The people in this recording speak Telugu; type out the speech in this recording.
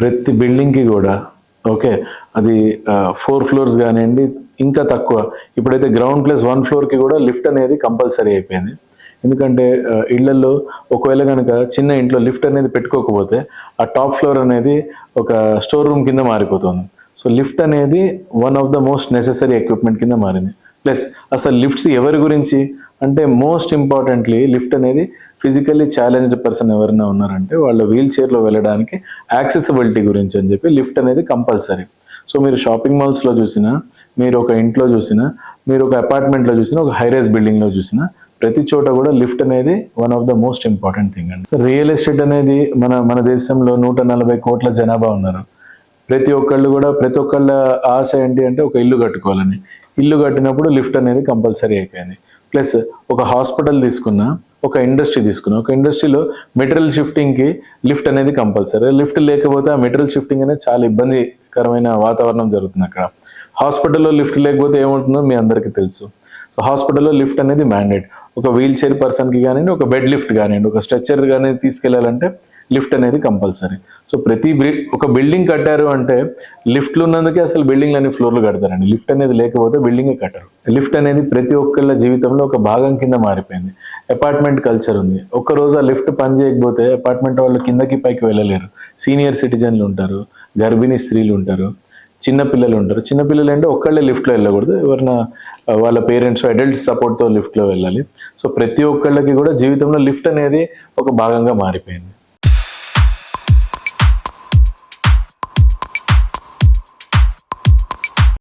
ప్రతి బిల్డింగ్కి కూడా ఓకే అది ఫోర్ ఫ్లోర్స్ కానివ్వండి ఇంకా తక్కువ. ఇప్పుడైతే గ్రౌండ్ ప్లస్ వన్ ఫ్లోర్కి కూడా లిఫ్ట్ అనేది కంపల్సరీ అయిపోయింది. ఎందుకంటే ఇళ్ళలో ఒకవేళ కనుక చిన్న ఇంట్లో లిఫ్ట్ అనేది పెట్టుకోకపోతే ఆ టాప్ ఫ్లోర్ అనేది ఒక స్టోర్ రూమ్ కింద మారిపోతుంది. సో లిఫ్ట్ అనేది one of the most necessary equipment కింద మారింది. ప్లస్ అసలు లిఫ్ట్స్ ఎవరి గురించి? అంటే మోస్ట్ ఇంపార్టెంట్లీ లిఫ్ట్ అనేది ఫిజికల్లీ ఛాలెంజ్డ్ పర్సన్ ఎవరైనా ఉన్నారంటే వాళ్ళ వీల్ చైర్లో వెళ్ళడానికి యాక్సెసిబిలిటీ గురించి అని చెప్పి లిఫ్ట్ అనేది కంపల్సరీ. సో మీరు షాపింగ్ మాల్స్లో చూసినా మీరు ఒక ఇంట్లో చూసినా మీరు ఒక అపార్ట్మెంట్లో చూసినా ఒక హైరైజ్ బిల్డింగ్లో చూసినా ప్రతి చోట కూడా లిఫ్ట్ అనేది one of the most important thing అండి. సో రియల్ ఎస్టేట్ అనేది మన మన దేశంలో నూట నలభై కోట్ల జనాభా ఉన్నారు. ప్రతి ఒక్కళ్ళు కూడా ప్రతి ఒక్కళ్ళ ఆశ ఏంటి అంటే ఒక ఇల్లు కట్టుకోవాలని. ఇల్లు కట్టినప్పుడు లిఫ్ట్ అనేది కంపల్సరీ అయిపోయింది. ప్లస్ ఒక హాస్పిటల్ తీసుకున్నా ఒక ఇండస్ట్రీ తీసుకున్నా ఒక ఇండస్ట్రీలో మెటీరియల్ షిఫ్టింగ్కి లిఫ్ట్ అనేది కంపల్సరీ. లిఫ్ట్ లేకపోతే ఆ మెటీరియల్ షిఫ్టింగ్ అనేది చాలా ఇబ్బందికరమైన వాతావరణం జరుగుతుంది అక్కడ. హాస్పిటల్లో లిఫ్ట్ లేకపోతే ఏముంటుందో మీ అందరికీ తెలుసు. సో హాస్పిటల్లో లిఫ్ట్ అనేది మ్యాండేట్. ఒక వీల్ చైర్ పర్సన్కి కానివ్వండి ఒక బెడ్ లిఫ్ట్ కానివ్వండి ఒక స్ట్రెచ్చర్ కానీ తీసుకెళ్ళాలంటే లిఫ్ట్ అనేది కంపల్సరీ సో ప్రతి ఒక బిల్డింగ్ కట్టారు అంటే లిఫ్ట్లు ఉన్నందుకే అసలు బిల్డింగ్లు అన్ని ఫ్లోర్లు కడతారండి. లిఫ్ట్ అనేది లేకపోతే బిల్డింగే కట్టరు. లిఫ్ట్ అనేది ప్రతి ఒక్కళ్ళ జీవితంలో ఒక భాగం కింద మారిపోయింది. అపార్ట్మెంట్ కల్చర్ ఉంది. ఒక్క రోజు ఆ లిఫ్ట్ పని చేయకపోతే అపార్ట్మెంట్ వాళ్ళు కిందకి పైకి వెళ్ళలేరు. సీనియర్ సిటిజన్లు ఉంటారు గర్భిణీ స్త్రీలు ఉంటారు చిన్న పిల్లలు ఉంటారు. చిన్న పిల్లలు అంటే ఒక్కళ్ళే లిఫ్ట్లో వెళ్ళకూడదు. ఎవరైనా వాళ్ళ పేరెంట్స్ అడల్ట్ సపోర్ట్తో లిఫ్ట్లో వెళ్ళాలి. సో ప్రతి ఒక్కళ్ళకి కూడా జీవితంలో లిఫ్ట్ అనేది ఒక భాగంగా మారిపోయింది.